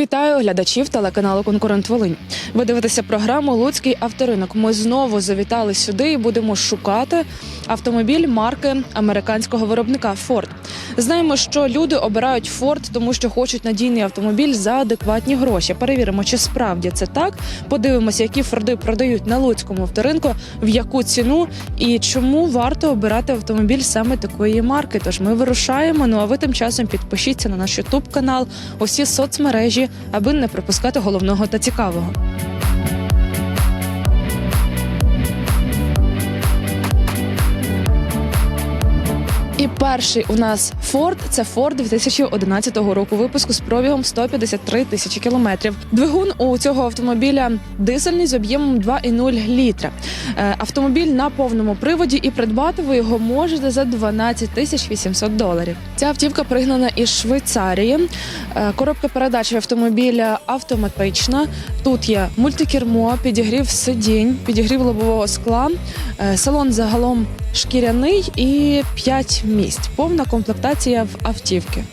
Вітаю глядачів телеканалу Конкурент Волинь. Ви дивитеся програму Луцький авторинок. Ми знову завітали сюди і будемо шукати автомобіль марки американського виробника Ford. Знаємо, що люди обирають Ford, тому що хочуть надійний автомобіль за адекватні гроші. Перевіримо, чи справді це так. Подивимося, які Форди продають на луцькому авторинку, в яку ціну і чому варто обирати автомобіль саме такої марки. Тож ми вирушаємо. Ну а ви тим часом підпишіться на наш Ютуб канал, усі соцмережі, аби не пропускати головного та цікавого. І перший у нас Ford – це Ford 2011 року випуску з пробігом 153 тисячі кілометрів. Двигун у цього автомобіля дизельний з об'ємом 2,0 літра. Е, Автомобіль на повному приводі і придбати ви його можете за 12 тисяч 800 доларів. Ця автівка пригнана із Швейцарії. Е, Коробка передач автомобіля автоматична. Тут є мультикермо, підігрів сидінь, підігрів лобового скла. Е, Салон загалом шкіряний і 5 місць. Повна комплектація в автівки.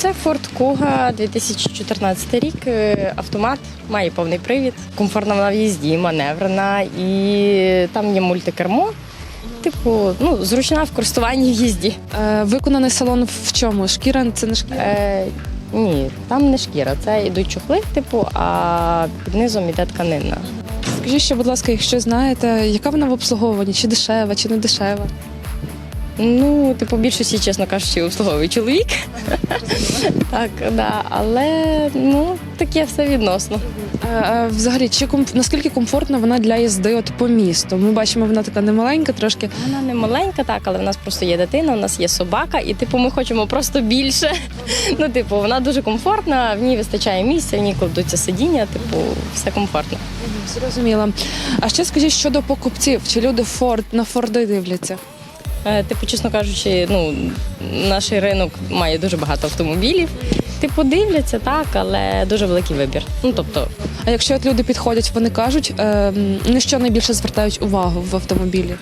Це Ford Kuga 2014 рік. е, Автомат має повний привід, комфортна вона в їзді, маневрена і там є мультикермо. Типу, ну, зручна в користуванні в їзді. Е, Виконаний салон в чому? Шкіра це не шкіра. Е, ні, там не шкіра, це йдуть чохли, типу, а під низом іде тканина. Скажіть ще, будь ласка, якщо знаєте, яка вона в обслуговуванні? Чи дешева, чи не дешева? Ну, типу, більшості, чесно кажучи, обслуговує чоловік. так, да. Але ну, таке все відносно. Е, Взагалі, чи комф... наскільки комфортна вона для їзди от по місту? Ми бачимо, вона така немаленька, трошки. Вона не маленька, так, але в нас просто є дитина, у нас є собака, і типу ми хочемо просто більше. Ну, типу, вона дуже комфортна, в ній вистачає місця, в ній кладуться сидіння, типу, все комфортно. Зрозуміла. А ще скажіть щодо покупців, чи люди Форд на Форди дивляться? Е, Типу, чесно кажучи, ну наш ринок має дуже багато автомобілів. Типу, дивляться так, але дуже великий вибір. Ну тобто, А якщо от люди підходять, вони кажуть, е, на що найбільше звертають увагу в автомобілі?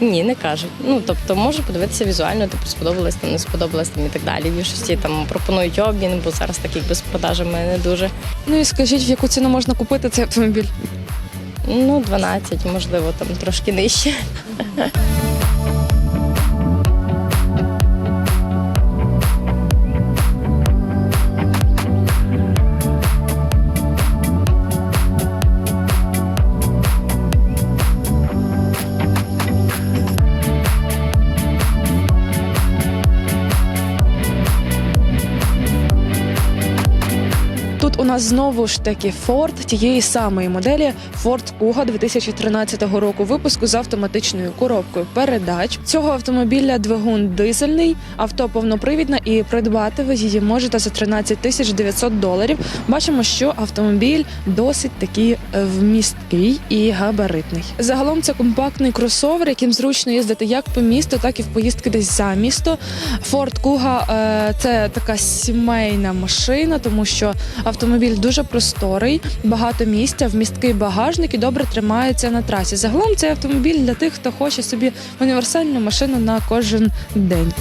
ні, не кажуть. Ну тобто, може подивитися візуально, типу, сподобалось там, не сподобалось там і так далі. Більшості там пропонують обмін, бо зараз таких без продажами не дуже. Ну і скажіть, в яку ціну можна купити цей автомобіль? Ну, 12, можливо, там трошки нижче. у нас знову ж таки Ford тієї самої моделі Ford Kuga 2013 року випуску з автоматичною коробкою передач. Цього автомобіля двигун дизельний, авто повнопривідне і придбати ви її можете за 13 тисяч 900 доларів. Бачимо, що автомобіль досить такий е, вмісткий і габаритний. Загалом це компактний кросовер, яким зручно їздити як по місту, так і в поїздки десь за місто. Ford Kuga е, – це така сімейна машина, тому що автомобіль дуже просторий, багато місця, вмісткий багажник і добре тримається на трасі. Загалом цей автомобіль для тих, хто хоче собі універсальну машину на кожен день.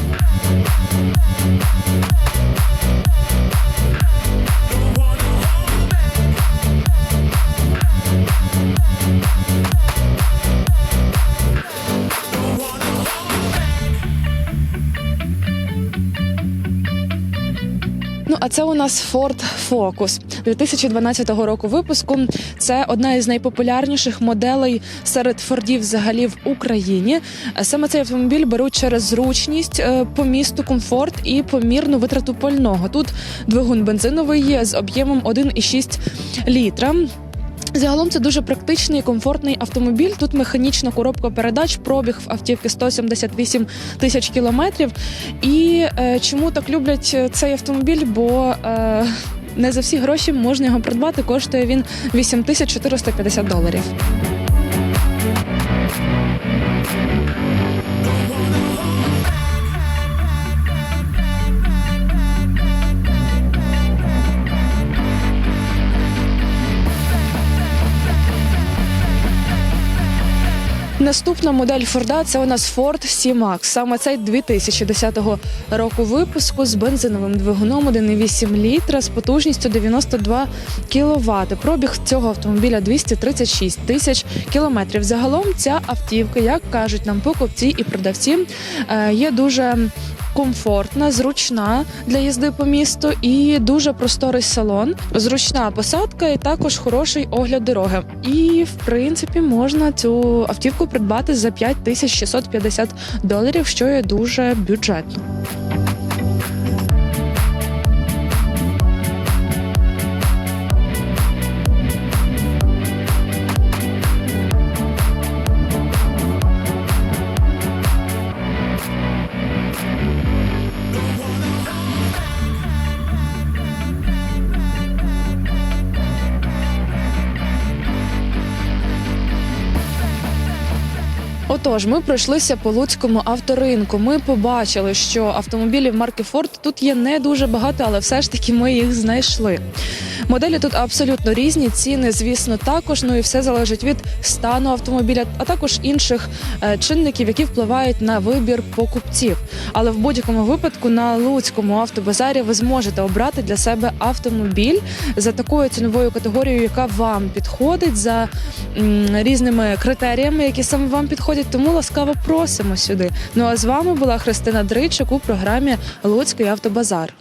А це у нас Ford Focus 2012 року випуску. Це одна із найпопулярніших моделей серед фордів взагалі в Україні. Е, Саме цей автомобіль беруть через зручність е, по місту, комфорт і помірну витрату пального. Тут двигун бензиновий з об'ємом 1,6 літра. Загалом це дуже практичний і комфортний автомобіль. Тут механічна коробка передач, пробіг в автівки 178 тисяч кілометрів. І е, чому так люблять е, цей автомобіль? Бо е, не за всі гроші можна його придбати. Коштує він 8450 доларів. Наступна модель Форда це у нас Ford C-Max. Саме цей 2010 року випуску з бензиновим двигуном 1,8 літра з потужністю 92 кВт. Пробіг цього автомобіля 236 тисяч кілометрів. Загалом ця автівка, як кажуть нам покупці і продавці, е, є дуже комфортна, зручна для їзди по місту і дуже просторий салон, зручна посадка і також хороший огляд дороги. І в принципі можна цю автівку придбати за 5650 доларів, що є дуже бюджетно. Отож, ми пройшлися по луцькому авторинку. Ми побачили, що автомобілів марки Ford тут є не дуже багато, але все ж таки ми їх знайшли. Моделі тут абсолютно різні, ціни, звісно, також. Ну і все залежить від стану автомобіля, а також інших е, чинників, які впливають на вибір покупців. Але в будь-якому випадку на луцькому автобазарі ви зможете обрати для себе автомобіль за такою ціновою категорією, яка вам підходить, за м, різними критеріями, які саме вам підходять. Тому ласкаво просимо сюди. Ну а з вами була Христина Дричик у програмі Луцький автобазар.